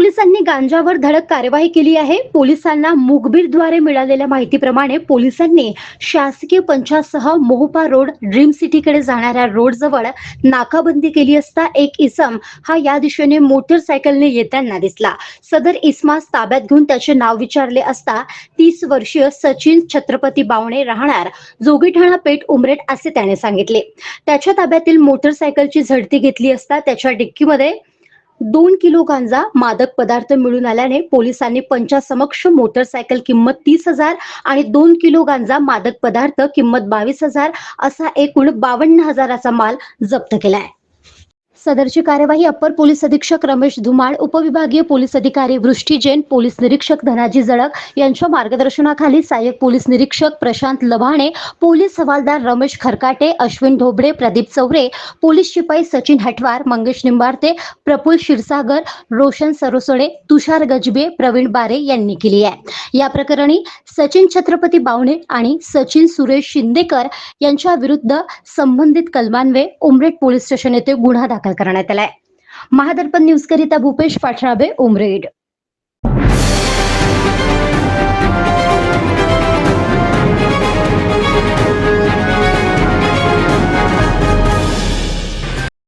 पोलिसांनी गांजावर धडक कार्यवाही केली आहे. पोलिसांना मुखबीरद्वारे मिळालेल्या माहितीप्रमाणे पोलिसांनी शासकीय पंचासह मोहपा रोड ड्रीम सिटीकडे जाणाऱ्या रोड जवळ नाकाबंदी केली असता एक इसम हा या दिशेने मोटरसायकलने येताना दिसला. सदर इस्मास ताब्यात घेऊन त्याचे नाव विचारले असता तीस वर्षीय सचिन छत्रपती बावणे राहणार जोगीठाणा पेठ उमरेट असे त्याने सांगितले. त्याच्या ताब्यातील मोटरसायकलची झडती घेतली असता त्याच्या डिक्कीमध्ये दोन किलो गांजा मादक पदार्थ मिळून आल्याने पोलिसांनी पंचासमक्ष मोटरसायकल किंमत तीस हजार आणि दोन किलो गांजा मादक पदार्थ किंमत बावीस हजार असा एकूण बावन्न हजाराचा माल जप्त केलाय. सदरची कार्यवाही अप्पर पोलीस अधीक्षक रमेश धुमाळ उपविभागीय पोलीस अधिकारी वृष्टी जैन पोलीस निरीक्षक धनाजी जळक यांच्या मार्गदर्शनाखाली सहाय्यक पोलीस निरीक्षक प्रशांत लव्हाणे पोलीस हवालदार रमेश खरकाटे अश्विन ढोबळे प्रदीप चौरे पोलीस शिपाई सचिन हटवार मंगेश निंबार्ते प्रफुल क्षीरसागर रोशन सरोसडे तुषार गजबे प्रवीण बारे यांनी केली आहे. या प्रकरणी सचिन छत्रपती बावणे आणि सचिन सुरेश शिंदेकर यांच्या विरुद्ध संबंधित कलमान्वये उमरेड पोलीस स्टेशन येथे गुन्हा दाखल दाखल करण्यात आलाय. महादर्पण न्यूज करिता भूपेश पाठराबे उमरेड.